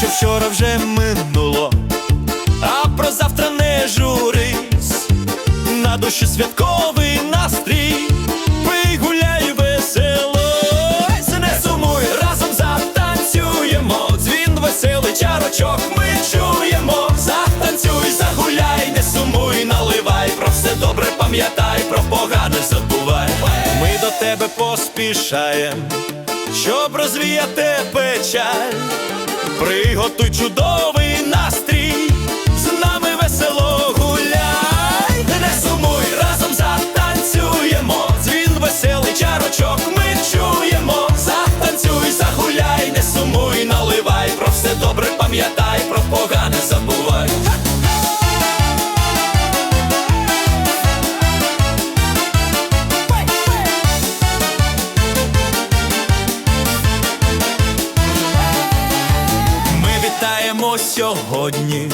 що вчора вже минуло, а про завтра не журись, на душі святковий настрій, пий гуляй весело, не сумуй, разом затанцюємо, дзвін веселий чарочок ми чуємо, затанцюй, загуляй, не сумуй, наливай, про все добре пам'ятай, про погане забувай. Ми до тебе поспішаєм, щоб розвіяти печаль. Приготуй чудовий настрій, з нами весело сьогодні,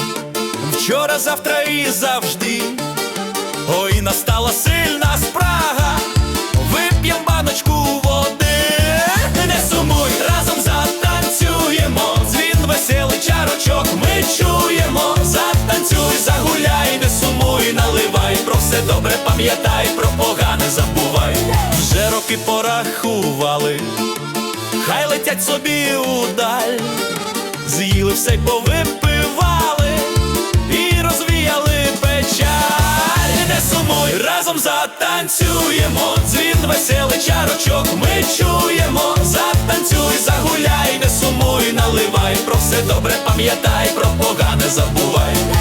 вчора, завтра і завжди. Ой, настала сильна спрага, вип'єм баночку води, не сумуй, разом затанцюємо, дзвін веселий чарочок ми чуємо, затанцюй, загуляй, не сумуй, наливай, про все добре пам'ятай, про погане забувай. Вже роки порахували, хай летять собі удаль, з'їли все й повипивали затанцюємо, дзвін веселий чарочок ми чуємо, затанцюй, загуляй, не сумуй, наливай, про все добре пам'ятай, про погане забувай.